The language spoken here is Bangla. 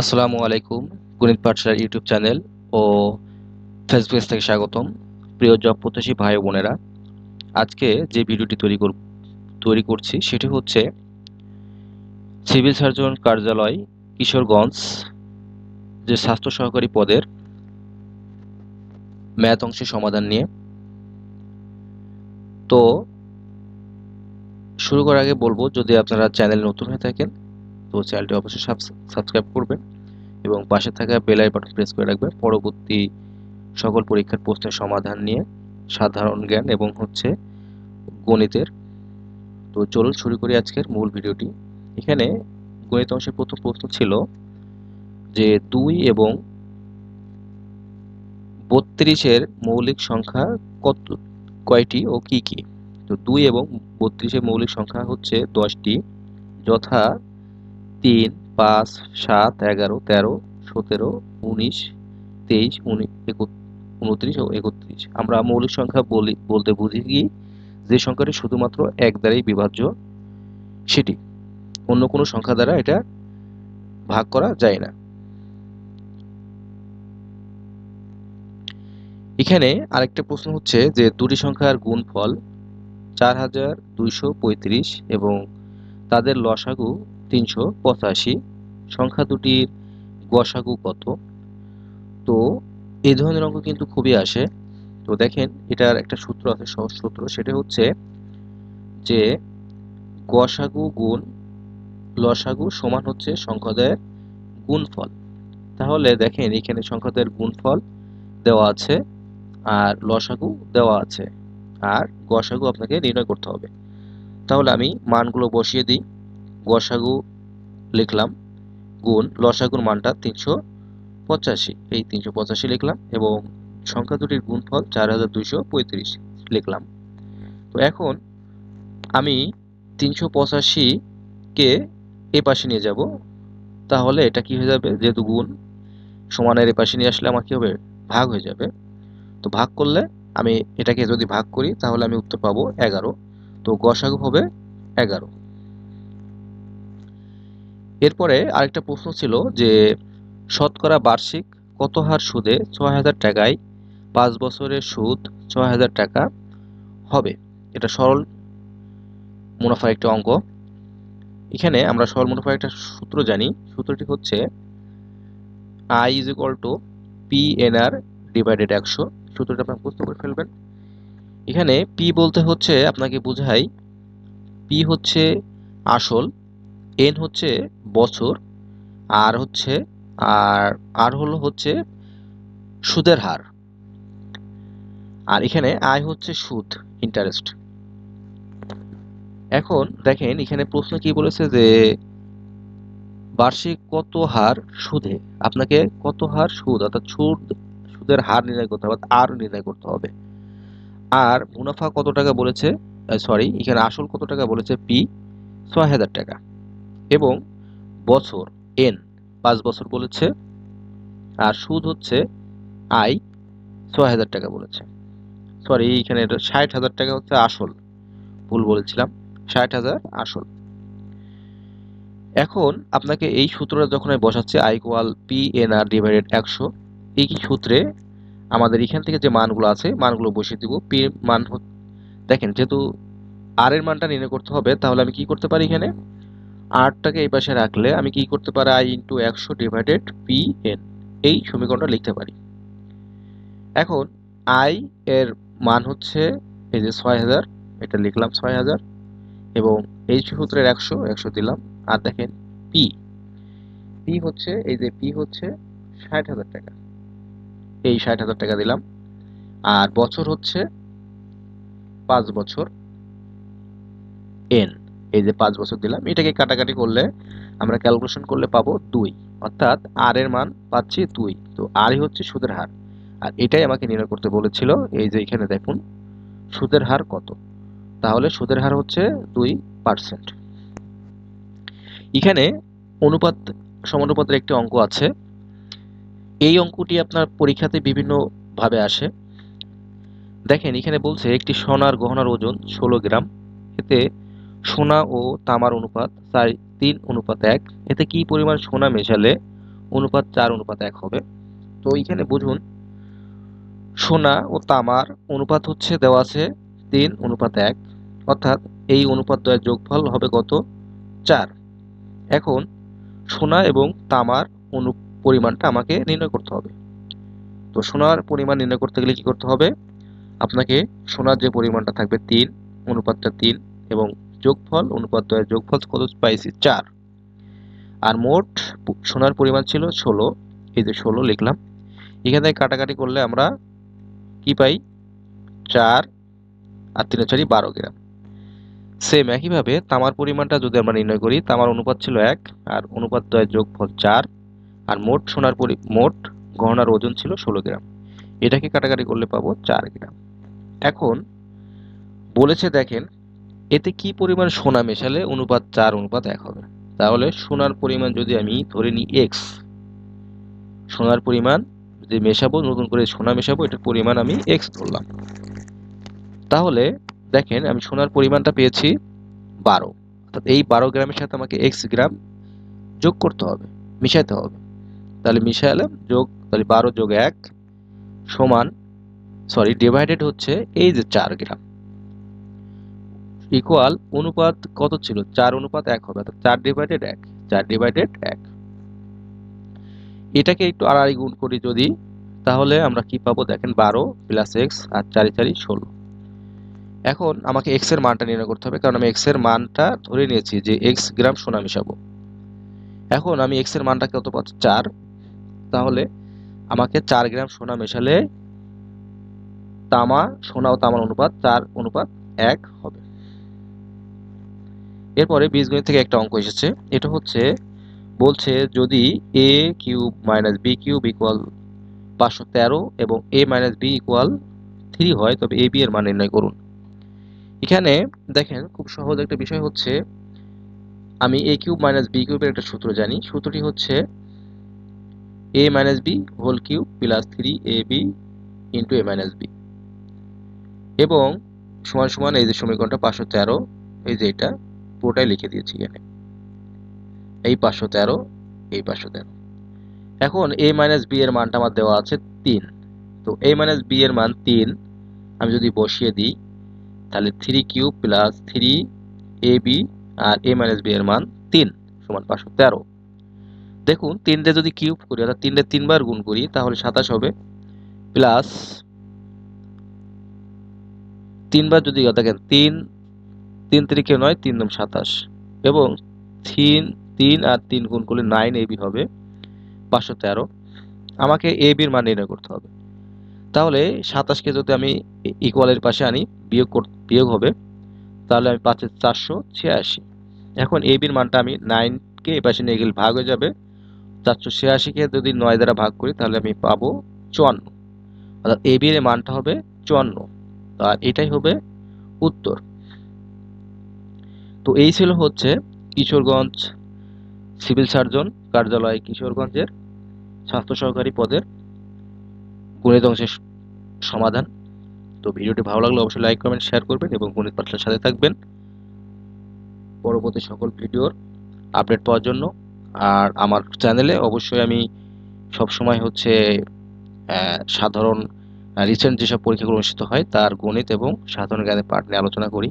আসসালামু আলাইকুম, গণিত পাঠশালার ইউটিউব চ্যানেল ও ফেসবুক থেকে স্বাগতম। প্রিয় জব প্রত্যাশী ভাই বোনেরা, আজকে যে ভিডিওটি তৈরি কর তৈরি করছি সেটি হচ্ছে সিভিল সার্জন কার্যালয়, কিশোরগঞ্জ, যে স্বাস্থ্য সহকারী পদের ম্যাথ অংশের সমাধান নিয়ে। তো, শুরু করার আগে বলব, যদি আপনারা চ্যানেল নতুন হয়ে থাকেন তো চ্যানেলটি অবশ্যই সাবস্ক্রাইব করবেন এবং পাশে থাকা বেল আই বাটন প্রেস করে রাখবেন। পরবর্তী সকল পরীক্ষার প্রশ্নের সমাধান নিয়ে সাধারণ জ্ঞান এবং হচ্ছে গণিতের। তো চলুন শুরু করি আজকের মূল ভিডিওটি। এখানে গণিত অংশের প্রথম প্রশ্ন ছিল যে দুই এবং বত্রিশের মৌলিক সংখ্যা কত, কয়টি ও কি কি? তো দুই এবং বত্রিশের মৌলিক সংখ্যা হচ্ছে দশটি, যথা তিন, পাঁচ, সাত, এগারো, তেরো, সতেরো, উনিশ, তেইশ উনত্রিশ ও একত্রিশ। আমরা মৌলিক সংখ্যা বলি, বলতে বুঝি কি? যে সংখ্যাটি শুধুমাত্র এক দ্বারাই বিভাজ্য, সেটি অন্য কোনো সংখ্যা দ্বারা এটা ভাগ করা যায় না। এখানে আরেকটা প্রশ্ন হচ্ছে যে দুটি সংখ্যার গুণফল চার হাজার দুইশো পঁয়ত্রিশ এবং তাদের লসাগু তিনশো পঁচাশি। সংখ্যা দুটির গসাগু কত? তো এই ধরনের অঙ্ক কিন্তু খুবই আসে। তো দেখেন, এটার একটা সূত্র আছে, সহজ সূত্র। সেটা হচ্ছে যে গসাগু গুণ লসাগু সমান হচ্ছে সংখ্যাদয়ের গুণফল। তাহলে দেখেন, এখানে সংখ্যাদের গুণফল দেওয়া আছে আর লসাগু দেওয়া আছে। আর গসাগু আপনাকে নির্ণয় করতে হবে। তাহলে আমি মানগুলো বসিয়ে দিই। গসাগু লিখলাম, গুণ লসাগুর মানটা তিনশো পঁচাশি। এই তিনশো পঁচাশি লিখলাম এবং সংখ্যা দুটির গুণফল চার হাজার দুইশো পঁয়ত্রিশ লিখলাম। তো এখন আমি তিনশো পঁচাশিকে এ পাশে নিয়ে যাব। তাহলে এটা কি হয়ে যাবে? যেহেতু গুণ সমানের এ পাশে নিয়ে আসলে আমার কি হবে? ভাগ হয়ে যাবে। তো ভাগ করলে আমি এটাকে যদি ভাগ করি, তাহলে আমি উত্তর পাবো এগারো। তো গসাগু হবে এগারো। এরপরে আরেকটা প্রশ্ন ছিল যে, শতকরা বার্ষিক কত হার সুদে ছয় হাজার টাকায় পাঁচ বছরের সুদ ছয় হাজার টাকা হবে? এটা সরল মুনাফার একটা অঙ্ক। এখানে আমরা সরল মুনাফার একটা সূত্র জানি। সূত্রটি হচ্ছে I is equal to P N R divided একশো। সূত্রটা আপনার প্রস্তুত করে ফেলবেন। এখানে পি বলতে হচ্ছে আপনাকে বোঝাই পি হচ্ছে আসল এন হচ্ছে বছর আর হচ্ছে, আর আর হলো হচ্ছে সুদের হার। আর এখানে আয় হচ্ছে সুদ ইন্টারেস্ট এখন দেখেন, এখানে প্রশ্ন কি বলেছে যে বার্ষিক কত হার সুদে? আপনাকে কত হার সুদ, অর্থাৎ সুদ, সুদের হার নির্ণয় করতে হবে আর নির্ণয় করতে হবে। আর মুনাফা কত টাকা বলেছে? সরি এখানে আসল কত টাকা বলেছে? পি ছয় হাজার টাকা। এবং বছর এন পাঁচ বছর বলেছে, আর সুদ হচ্ছে আই ছয় হাজার টাকা বলেছে। সরি এটা ষাট হাজার টাকা হচ্ছে আসল। ভুল বলেছিলাম, ষাট হাজার আসল। এখন আপনাকে এই সূত্রটা যখন আমি বসাচ্ছি I equal P N R divided একশো, এই সূত্রে আমাদের এখান থেকে যে মানগুলো আছে, মানগুলো বসিয়ে দিব। পি মান দেখেন, যেহেতু আর এর মানটা নির্ণয় করতে হবে, তাহলে আমি কি করতে পারি এখানে? আটটাকে এই পাশে রাখলে আমি কি করতে পারি? আই ইন্টু একশো ডিভাইডেড পি এন এই সমীকরণটা লিখতে পারি। এখন আই এর মান হচ্ছে এই যে ছয় হাজার, এটা লিখলাম ছয় হাজার এবং এই সূত্রের একশো একশো দিলাম। আর দেখেন পি পি হচ্ছে, এই যে পি হচ্ছে ষাট হাজার টাকা। এই ষাট হাজার টাকা দিলাম। আর বছর হচ্ছে পাঁচ বছর এন এই যে পাঁচ বছর দিলাম, এটাকে কাটাকাটি করলে আমরা ক্যালকুলেশন করলে পাবো দুই। অর্থাৎ আর এর মান পাচ্ছি দুই। তো আরই হচ্ছে সুদের হার। আর এটাই আমাকে নির্ণয় করতে বলেছিল, এই যে এখানে দেখুন, সুদের হার কত? তাহলে সুদের হার হচ্ছে দুই পার্সেন্ট এখানে অনুপাত, সমানুপাতের একটি অঙ্ক আছে। এই অঙ্কটি আপনার পরীক্ষাতে বিভিন্নভাবে আসে। দেখেন, এখানে বলছে একটি সোনার গহনার ওজন ষোলো গ্রাম। এতে সোনা ও তামার অনুপাত, চার, তিন অনুপাত এক। এতে কি পরিমাণ সোনা মেশালে অনুপাত চার, অনুপাত এক হবে? তো এইখানে বুঝুন, সোনা ও তামার অনুপাত হচ্ছে দেওয়া আছে তিন, অনুপাত এক। অর্থাৎ এই অনুপাত দ্বয়ের যোগফল হবে কত? চার। এখন সোনা এবং তামার অনু পরিমাণটা আমাকে নির্ণয় করতে হবে। তো সোনার পরিমাণ নির্ণয় করতে গেলে কি করতে হবে? আপনাকে সোনার যে পরিমাণটা থাকবে তিন, অনুপাতটা তিন এবং যোগফল, অনুপাত দ্বয়ের যোগফল কত পাইছি? চার। আর মোট সোনার পরিমাণ ছিল ষোলো। এই যে ষোলো লিখলাম। এখানে কাটাকাটি করলে আমরা কি পাই? চার আর তিন চারি বারো গ্রাম। সেম একইভাবে তামার পরিমাণটা যদি আমরা নির্ণয় করি, তামার অনুপাত ছিল এক আর অনুপাত দ্বয়ের যোগফল চার। আর মোট সোনার পরি, মোট গহনার ওজন ছিল ষোলো গ্রাম। এটাকে কাটাকাটি করলে পাবো চার গ্রাম। এখন বলেছে দেখেন এতে কি পরিমাণ সোনা মেশালে অনুপাত চার, অনুপাত এক হবে? তাহলে সোনার পরিমাণ যদি আমি ধরে নিই এক্স সোনার পরিমাণ যদি মেশাবো, নতুন করে সোনা মেশাবো, এটার পরিমাণ আমি এক্স ধরলাম। তাহলে দেখেন আমি সোনার পরিমাণটা পেয়েছি বারো। অর্থাৎ এই বারো গ্রামের সাথে আমাকে এক্স গ্রাম যোগ করতে হবে, মিশাইতে হবে। তাহলে মিশালাম যোগ, তাহলে বারো যোগ এক সমান সরি ডিভাইডেড হচ্ছে এই যে চার গ্রাম। ইকুয়াল অনুপাত কত ছিল? চার অনুপাত এক হবে, অর্থাৎ চার ডিভাইডেড এক, চার ডিভাইডেড এক। এটাকে একটু আড়াই গুণ করি যদি, তাহলে আমরা কি পাবো? দেখেন বারো প্লাস এক্স আর চারি চারি ষোলো। এখন আমাকে এক্সের মানটা নির্ণয় করতে হবে, কারণ আমি এক্সের মানটা ধরে নিয়েছি যে এক্স গ্রাম সোনা মিশাবো। এখন আমি এক্সের মানটা কত পাচ্ছি? চার। তাহলে আমাকে চার গ্রাম সোনা মেশালে তামা, সোনা ও তামার অনুপাত চার অনুপাত এক হবে। এরপরে বীজগণিত থেকে একটা অঙ্ক এসেছে। এটা হচ্ছে, বলছে যদি A cube minus B cube equal পাঁচশো তেরো এবং A minus B equal three হয়, তবে এ বি এর মান নির্ণয় করুন। এখানে দেখেন, খুব সহজ একটা বিষয় হচ্ছে, আমি এ কিউব মাইনাস বি কিউবের একটা সূত্র জানি। সূত্রটি হচ্ছে A minus B whole cube plus three A B into A minus B এবং সমান সমান এই যে সমীকরণটা পাঁচশো তেরো, এই যে এটা পুরোটাই লিখে দিয়েছি এখানে। এই পাঁচশো তেরো, এই পাঁচশো তেরো। এখন এ মাইনাস বি এর মানটা আমার দেওয়া আছে তিন। তো এ মাইনাস বি এর মান তিন, আমি যদি বসিয়ে দিই, তাহলে three cube plus three A B R A minus B এর মান তিন সমান পাঁচশো তেরো। দেখুন, তিনটে যদি কিউব করি, অর্থাৎ তিনটে তিনবার গুণ করি, তাহলে সাতাশ হবে। প্লাস তিনবার যদি দেখেন তিন তিন তিরিকে নয়, তিন নম সাতাশ। এবং তিন তিন আর তিন গুণ করলে নাইন এবি হবে পাঁচশো তেরো। আমাকে এ বির মান নির্ণয় করতে হবে। তাহলে সাতাশকে যদি আমি ইকুয়ালের পাশে আনি, বিয়োগ বিয়োগ হবে, তাহলে আমি পাচ্ছি চারশো ছিয়াশি। এখন এ বির মানটা আমি নাইনকে এ পাশে নিয়ে গেলে ভাগ হয়ে যাবে। চারশো ছিয়াশিকে যদি নয় দ্বারা ভাগ করি, তাহলে আমি পাবো চুয়ান্ন। অর্থাৎ এ বির মানটা হবে চুয়ান্ন। আর এটাই হবে উত্তর। তো এই ছিল হচ্ছে কিশোরগঞ্জ সিভিল সার্জন কার্যালয় কিশোরগঞ্জের স্বাস্থ্য সহকারী পদের গণিত অংশের সমাধান। তো ভিডিওটি ভালো লাগলে অবশ্যই লাইক কমেন্ট শেয়ার করবেন এবং গণিত পাঠশালার সাথে থাকবেন। পরবর্তী সকল ভিডিওর আপডেট পাওয়ার জন্য। আর আমার চ্যানেলে অবশ্যই আমি সব সময় হচ্ছে সাধারণ রিসেন্ট যেসব পরীক্ষাগুলো অনুষ্ঠিত হয়, তার গণিত এবং সাধারণ জ্ঞানের পাঠ নিয়ে আলোচনা করি।